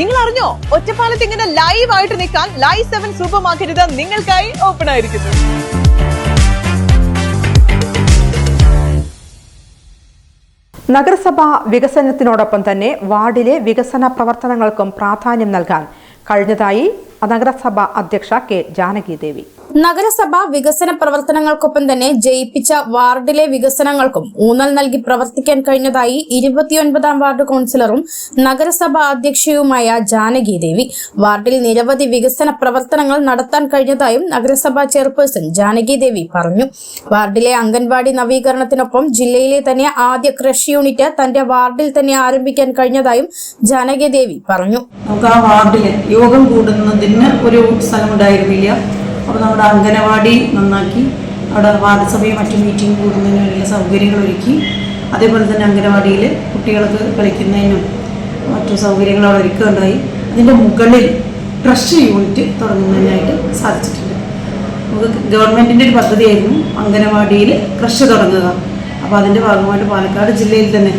നിങ്ങൾ അറിഞ്ഞോ ഒറ്റപ്പാലത്ത് ഇങ്ങനെ ലൈവ് ആയിട്ട് നിൽക്കാൻ ലൈവ് സെവൻ സൂപ്പർ മാർക്കറ്റ് നിങ്ങൾക്കായി ഓപ്പൺ ആയിരിക്കുന്നു. നഗരസഭ വികസനത്തിനോടൊപ്പം തന്നെ വാർഡിലെ വികസന പ്രവർത്തനങ്ങൾക്കും പ്രാധാന്യം നൽകാൻ കഴിഞ്ഞതായി നഗരസഭാ അധ്യക്ഷ കെ ജാനകി ദേവി. നഗരസഭ വികസന പ്രവർത്തനങ്ങൾക്കൊപ്പം തന്നെ ജയിപ്പിച്ച വാർഡിലെ വികസനങ്ങൾക്കും ഊന്നൽ നൽകി പ്രവർത്തിക്കാൻ കഴിഞ്ഞതായി ഇരുപത്തിയൊൻപതാം വാർഡ് കൗൺസിലറും നഗരസഭ അധ്യക്ഷയുമായ ജാനകി ദേവി. വാർഡിൽ നിരവധി വികസന പ്രവർത്തനങ്ങൾ നടത്താൻ കഴിഞ്ഞതായും നഗരസഭാ ചെയർപേഴ്സൺ ജാനകി ദേവി പറഞ്ഞു. വാർഡിലെ അംഗൻവാടി നവീകരണത്തിനൊപ്പം ജില്ലയിലെ തന്നെ ആദ്യ കൃഷി യൂണിറ്റ് തന്റെ വാർഡിൽ തന്നെ ആരംഭിക്കാൻ കഴിഞ്ഞതായും ജാനകി ദേവി പറഞ്ഞു. വാർഡിൽ യോഗം കൂടുന്നതിന് ഒരു സ്ഥലമുണ്ടായിരുന്നില്ല. അപ്പോൾ നമ്മുടെ അംഗനവാടി നന്നാക്കി. അവിടെ വാർഡ് സഭയും മറ്റു മീറ്റിംഗ് കൂടുന്നതിന് വേണ്ടിയുള്ള സൗകര്യങ്ങൾ ഒരുക്കി അതേപോലെ തന്നെ അംഗനവാടിയിൽ കുട്ടികൾക്ക് കളിക്കുന്നതിനും മറ്റു സൗകര്യങ്ങൾ അവിടെ ഒരുക്കുകയുണ്ടായി. അതിന്റെ മുകളിൽ ട്രഷ് യൂണിറ്റ് തുടങ്ങുന്നതിനായിട്ട് സാധിച്ചിട്ടുണ്ട്. നമുക്ക് ഗവൺമെന്റിന്റെ ഒരു പദ്ധതിയായിരുന്നു അംഗനവാടിയിൽ ക്രഷ് തുടങ്ങുക. അപ്പോൾ അതിന്റെ ഭാഗമായിട്ട് പാലക്കാട് ജില്ലയിൽ തന്നെ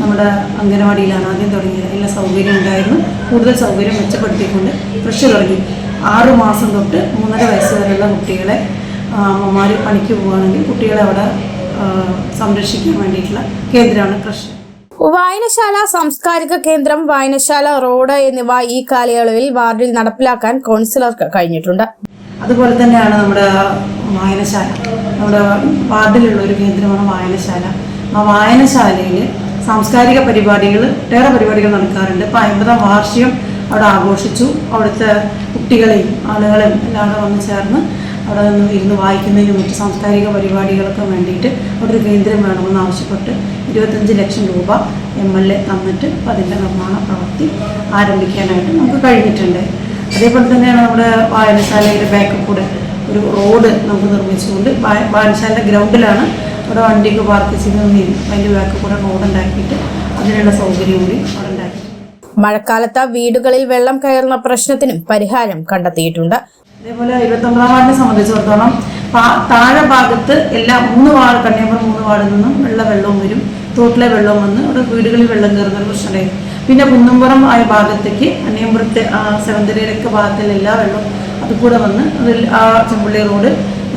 നമ്മുടെ അംഗനവാടിയിലാണ് ആദ്യം തുടങ്ങിയത്. എല്ലാ സൗകര്യം ഉണ്ടായിരുന്നു. കൂടുതൽ സൗകര്യം മെച്ചപ്പെടുത്തിക്കൊണ്ട് ക്രഷ് തുടങ്ങി. ആറ് മാസം തൊട്ട് മൂന്നര വയസ്സ് വരെയുള്ള കുട്ടികളെ അമ്മമാർ പണിക്ക് പോവുകയാണെങ്കിൽ കുട്ടികളെ അവിടെ സംരക്ഷിക്കാൻ വേണ്ടിയിട്ടുള്ള കേന്ദ്രമാണ് കൃഷി. വായനശാല സാംസ്കാരിക കേന്ദ്രം വായനശാല റോഡ് എന്നിവ ഈ കാലയളവിൽ വാർഡിൽ നടപ്പിലാക്കാൻ കൗൺസിലർക്ക് കഴിഞ്ഞിട്ടുണ്ട്. അതുപോലെ തന്നെയാണ് നമ്മുടെ വായനശാല. നമ്മുടെ വാർഡിലുള്ള ഒരു കേന്ദ്രമാണ് വായനശാല. ആ വായനശാലയിൽ സാംസ്കാരിക പരിപാടികൾ ഒട്ടേറെ പരിപാടികൾ നടക്കാറുണ്ട്. ഇപ്പം അമ്പതാം വാർഷികം അവിടെ ആഘോഷിച്ചു. അവിടുത്തെ കുട്ടികളെയും ആളുകളെയും എല്ലാം വന്ന് ചേർന്ന് അവിടെ നിന്ന് ഇരുന്ന് വായിക്കുന്നതിനും മറ്റ് സാംസ്കാരിക പരിപാടികൾക്കും വേണ്ടിയിട്ട് അവിടെ ഒരു കേന്ദ്രം വേണമെന്ന് ആവശ്യപ്പെട്ട് ഇരുപത്തഞ്ച് ലക്ഷം രൂപ എം എൽ എ തന്നിട്ട് അതിന്റെ നിർമ്മാണ പ്രവൃത്തി ആരംഭിക്കാനായിട്ട് നമുക്ക് കഴിഞ്ഞിട്ടുണ്ട്. അതേപോലെ തന്നെയാണ് നമ്മുടെ വായനശാലയുടെ ബാക്കിൽ കൂടെ ഒരു റോഡ് നമുക്ക് നിർമ്മിച്ചുകൊണ്ട് വായ- വായനശാലയുടെ ഗ്രൗണ്ടിലാണ് അവിടെ വണ്ടിക്ക് പാർക്ക് ചെയ്ത് അതിന്റെ ബാക്കിൽ കൂടെ റോഡ് ഉണ്ടാക്കിയിട്ട് അതിനുള്ള സൗകര്യം കൂടി അവിടെ മഴക്കാലത്ത് വീടുകളിൽ വെള്ളം കയറുന്ന പ്രശ്നത്തിനും പരിഹാരം കണ്ടെത്തിയിട്ടുണ്ട്. അതേപോലെ ഇരുപത്തൊമ്പതാം വാർഡിനെ സംബന്ധിച്ചിടത്തോളം താഴെ ഭാഗത്ത് എല്ലാ മൂന്ന് വാർഡ് കണ്ണിയമ്പുറം മൂന്ന് വാർഡിൽ നിന്നും വെള്ള വെള്ളവും വരും. തോട്ടിലെ വെള്ളം വന്ന് അവിടെ വീടുകളിൽ വെള്ളം കയറുന്ന ഒരു പ്രശ്നമുണ്ടായിരുന്നു പിന്നെ കുന്നമ്പുറം ആയ ഭാഗത്തേക്ക് അന്നിയമ്പുറത്തെ സെവന്തരയിലൊക്കെ ഭാഗത്തിൽ എല്ലാ വെള്ളവും അത് കൂടെ വന്ന് അതിൽ ആ ചെമ്പുള്ളി റോഡ്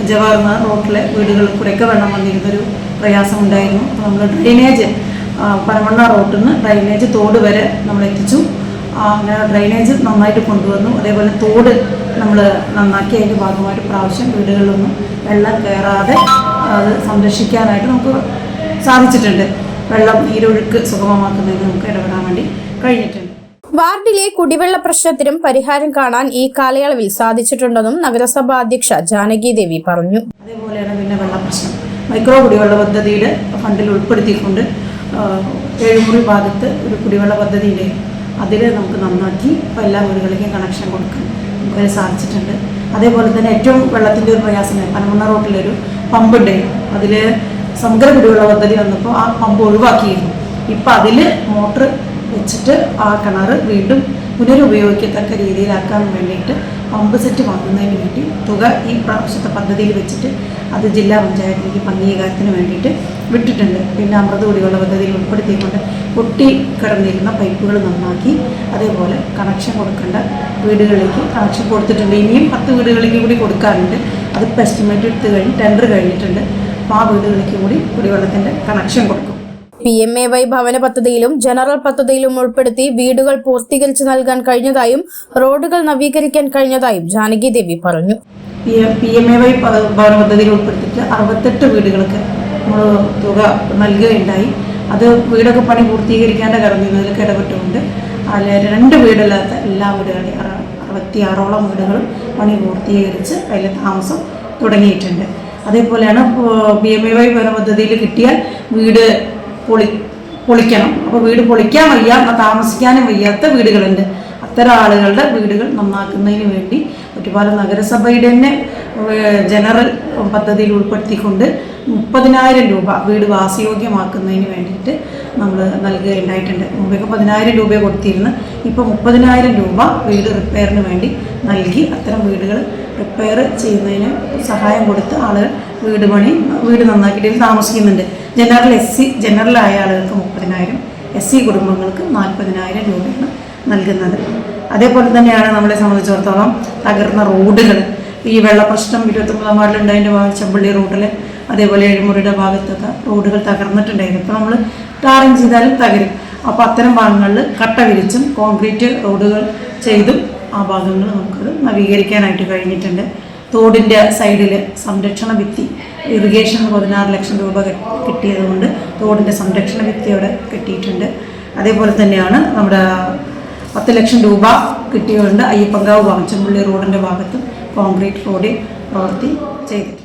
ജവഹർലാൽ റോഡിലെ വീടുകളിൽ കൂടെയൊക്കെ വെള്ളം വന്നിരുന്നൊരു പ്രയാസം ഉണ്ടായിരുന്നു അപ്പോൾ നമ്മൾ ഡ്രെയിനേജ് ആ, പനമണ്ണ റോട്ടിൽ നിന്ന് ഡ്രൈനേജ് തോട് വരെ നമ്മൾ എത്തിച്ചു. അങ്ങനെ ഡ്രൈനേജ് നന്നായിട്ട് കൊണ്ടുവന്നു. അതേപോലെ തോട് നമ്മൾ നന്നാക്കി അതിന്റെ ഭാഗമായിട്ട് പ്രാവശ്യം വീടുകളിലൊന്നും വെള്ളം കയറാതെ അത് സംരക്ഷിക്കാനായിട്ട് നമുക്ക് സാധിച്ചിട്ടുണ്ട്. വെള്ളം നീരൊഴുക്ക് സുഗമമാക്കുന്നതിന് നമുക്ക് ഇടപെടാൻ വേണ്ടി കഴിഞ്ഞിട്ടുണ്ട്. വാർഡിലെ കുടിവെള്ള പ്രശ്നത്തിനും പരിഹാരം കാണാൻ ഈ കാലയളവിൽ സാധിച്ചിട്ടുണ്ടെന്നും നഗരസഭാ അധ്യക്ഷ ജാനകി ദേവി പറഞ്ഞു. അതേപോലെയാണ് പിന്നെ വെള്ള പ്രശ്നം. മൈക്രോ കുടിവെള്ള പദ്ധതിയുടെ ഫണ്ടിൽ ഉൾപ്പെടുത്തിക്കൊണ്ട് ഏഴുമുറി ഭാഗത്ത് ഒരു കുടിവെള്ള പദ്ധതി ഉണ്ടായിരുന്നു അതിൽ നമുക്ക് നന്നാക്കി ഇപ്പോൾ എല്ലാ വീടുകളിലേക്കും കണക്ഷൻ കൊടുക്കാൻ നമുക്കത് സാധിച്ചിട്ടുണ്ട്. അതേപോലെ തന്നെ ഏറ്റവും വെള്ളത്തിന്റെ ഒരു പ്രയാസം പനമണ്ണ റോട്ടിലൊരു പമ്പുണ്ടായിരുന്നു അതിൽ സമഗ്ര കുടിവെള്ള പദ്ധതി വന്നപ്പോൾ ആ പമ്പ് ഒഴിവാക്കിയിരുന്നു. ഇപ്പം അതിൽ മോട്ടർ വെച്ചിട്ട് ആ കിണർ വീണ്ടും പുനരുപയോഗിക്കത്തക്ക രീതിയിലാക്കാൻ വേണ്ടിയിട്ട് പമ്പ് സെറ്റ് വാങ്ങുന്നതിന് വേണ്ടി തുക ഈ പ്രാവശ്യത്തെ പദ്ധതിയിൽ വെച്ചിട്ട് അത് ജില്ലാ പഞ്ചായത്തിലേക്ക് അംഗീകാരത്തിന് വേണ്ടിയിട്ട് വിട്ടിട്ടുണ്ട്. പിന്നെ അമൃത കുടിവെള്ള പദ്ധതിയിൽ ഉൾപ്പെടുത്തിക്കൊണ്ട് പൊട്ടി കിടന്നിരുന്ന പൈപ്പുകൾ നന്നാക്കി അതേപോലെ കണക്ഷൻ കൊടുക്കേണ്ട വീടുകളിലേക്ക് കണക്ഷൻ കൊടുത്തിട്ടുണ്ട്. ഇനിയും പത്ത് വീടുകളിലേക്ക് കൂടി കൊടുക്കാറുണ്ട്. അതിപ്പോൾ എസ്റ്റിമേറ്റ് എടുത്ത് കഴിഞ്ഞ് ടെൻഡർ കഴിഞ്ഞിട്ടുണ്ട്. അപ്പോൾ ആ വീടുകളിലേക്ക് കൂടി കുടിവെള്ളത്തിന്റെ കണക്ഷൻ കൊടുക്കും. പി എം എ വൈ ഭവന പദ്ധതിയിലും ജനറൽ പദ്ധതിയിലും ഉൾപ്പെടുത്തി വീടുകൾ പൂർത്തീകരിച്ചു നൽകാൻ കഴിഞ്ഞതായും റോഡുകൾ നവീകരിക്കാൻ കഴിഞ്ഞതായും ജാനകി ദേവി പറഞ്ഞു. പി എം എ വൈ ഭവന പദ്ധതിയിൽ ഉൾപ്പെടുത്തിയിട്ട് അറുപത്തെട്ട് വീടുകൾക്ക് നമ്മൾ തുക നൽകുകയുണ്ടായി. അത് വീടൊക്കെ പണി പൂർത്തീകരിക്കേണ്ട കടന്നിരുന്നതിൽ ഇടപെട്ടുകൊണ്ട് അതിൽ രണ്ട് വീടല്ലാത്ത എല്ലാ വീടുകളും അറുപത്തി ആറോളം വീടുകളും പണി പൂർത്തീകരിച്ച് അതിൽ താമസം തുടങ്ങിയിട്ടുണ്ട്. അതേപോലെയാണ് പി എം എ വൈ ഭവന പദ്ധതിയിൽ കിട്ടിയാൽ വീട് പൊളി പൊളിക്കണം. അപ്പോൾ വീട് പൊളിക്കാൻ വയ്യ താമസിക്കാനും വയ്യാത്ത വീടുകളുണ്ട്. അത്തരം ആളുകളുടെ വീടുകൾ നന്നാക്കുന്നതിന് വേണ്ടി ഒരുപാട് നഗരസഭയുടെ തന്നെ ജനറൽ പദ്ധതിയിൽ ഉൾപ്പെടുത്തിക്കൊണ്ട് മുപ്പതിനായിരം രൂപ വീട് വാസയോഗ്യമാക്കുന്നതിന് വേണ്ടിയിട്ട് നമ്മൾ നൽകുകയുണ്ടായിട്ടുണ്ട്. മുമ്പൊക്കെ പതിനായിരം രൂപ കൊടുത്തിരുന്നു. ഇപ്പോൾ മുപ്പതിനായിരം രൂപ വീട് റിപ്പയറിന് വേണ്ടി നൽകി അത്തരം വീടുകൾ റിപ്പയർ ചെയ്യുന്നതിന് സഹായം കൊടുത്ത് ആളുകൾ വീട് പണി വീട് നന്നാക്കിയിട്ട് താമസിക്കുന്നുണ്ട്. ജനറൽ എസ് സി ജനറലായ ആളുകൾക്ക് മുപ്പതിനായിരം എസ് സി കുടുംബങ്ങൾക്ക് നാൽപ്പതിനായിരം രൂപയാണ് നൽകുന്നത്. അതേപോലെ തന്നെയാണ് നമ്മളെ സംബന്ധിച്ചിടത്തോളം തകർന്ന റോഡുകൾ. ഈ വെള്ളപ്രശ്നം ഇരുപത്തൊമ്പതാം വാർഡിലുണ്ടായതിന്റെ ഭാഗം ചെമ്പള്ളി റോഡിൽ അതേപോലെ എഴുമുറിയുടെ ഭാഗത്തൊക്കെ റോഡുകൾ തകർന്നിട്ടുണ്ടായിരുന്നു. ഇപ്പോൾ നമ്മൾ ടാറിങ് ചെയ്താലും തകരും. അപ്പോൾ അത്തരം ഭാഗങ്ങളിൽ കട്ട വിരിച്ചും കോൺക്രീറ്റ് റോഡുകൾ ചെയ്തും ആ ഭാഗങ്ങൾ നമുക്കത് നവീകരിക്കാനായിട്ട് കഴിഞ്ഞിട്ടുണ്ട്. തോടിന്റെ സൈഡിൽ സംരക്ഷണ ഭിത്തി ഇറിഗേഷൻ പതിനാറ് ലക്ഷം രൂപ കിട്ടിയതുകൊണ്ട് തോടിന്റെ സംരക്ഷണ ഭിത്തി അവിടെ കിട്ടിയിട്ടുണ്ട്. അതേപോലെ തന്നെയാണ് നമ്മുടെ പത്ത് ലക്ഷം രൂപ കിട്ടിയതുകൊണ്ട് അയ്യപ്പങ്കാവ് വാമച്ചമ്പള്ളി ചെമ്പള്ളി റോഡിന്റെ ഭാഗത്ത് കോൺക്രീറ്റ് റോഡിൽ പ്രവൃത്തി ചെയ്തിട്ടുണ്ട്.